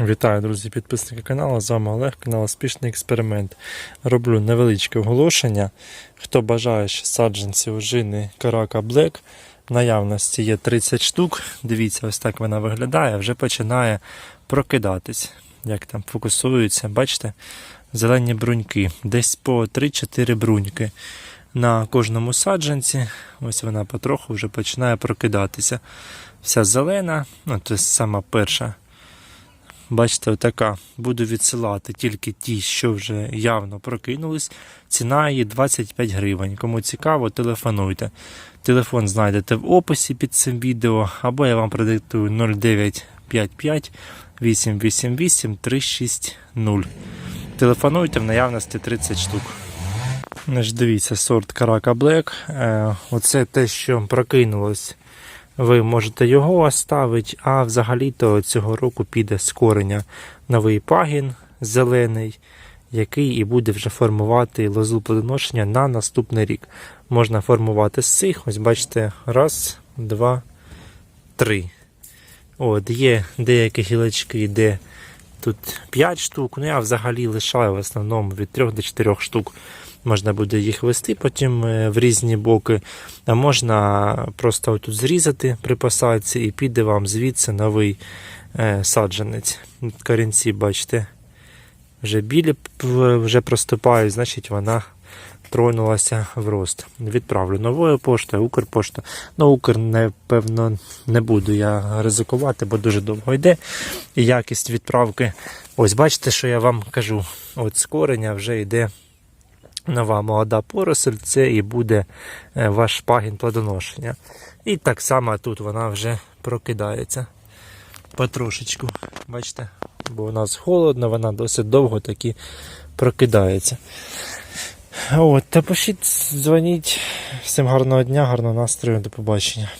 Вітаю, друзі, підписники каналу. З вами Олег, канал Успішний експеримент. Роблю невеличке оголошення. Хто бажає ще саджанці ожини Карака в наявності є 30 штук. Дивіться, ось так вона виглядає, вже починає прокидатись. Як там фокусуються, бачите? Зелені бруньки. Десь по 3-4 бруньки на кожному саджанці. Ось вона потроху вже починає прокидатися. Вся зелена, ну, це сама перша. Бачите, отака. Буду відсилати тільки ті, що вже явно прокинулись. Ціна її 25 гривень. Кому цікаво, телефонуйте. Телефон знайдете в описі під цим відео, або я вам продиктую 0955 888 360. Телефонуйте в наявності 30 штук. Дивіться, сорт Карака. Е, Оце те, що прокинулось. Ви можете його оставити, а взагалі-то цього року піде з кореня новий пагін зелений, який і буде вже формувати лозу плодоношення на наступний рік. Можна формувати з цих, ось бачите, раз, два, три. От, є деякі гілочки, де тут 5 штук, ну я взагалі лишаю в основному від 3 до 4 штук. Можна буде їх вести потім е, в різні боки, а можна просто тут зрізати при посадці і піде вам звідси новий е, саджанець. Корінці, бачите, вже білі вже проступають, значить вона тронулася в рост. Відправлю новою поштою, Укрпошта. Ну, Укр, напевно, не буду я ризикувати, бо дуже довго йде. І якість відправки. Ось бачите, що я вам кажу. От з кореня вже йде нова молода поросль, це і буде е, ваш пагін плодоношення. І так само тут вона вже прокидається потрошечку. Бачите? Бо у нас холодно, вона досить довго таки прокидається. От, та пишіть, дзвоніть. Всім гарного дня, гарного настрою, до побачення.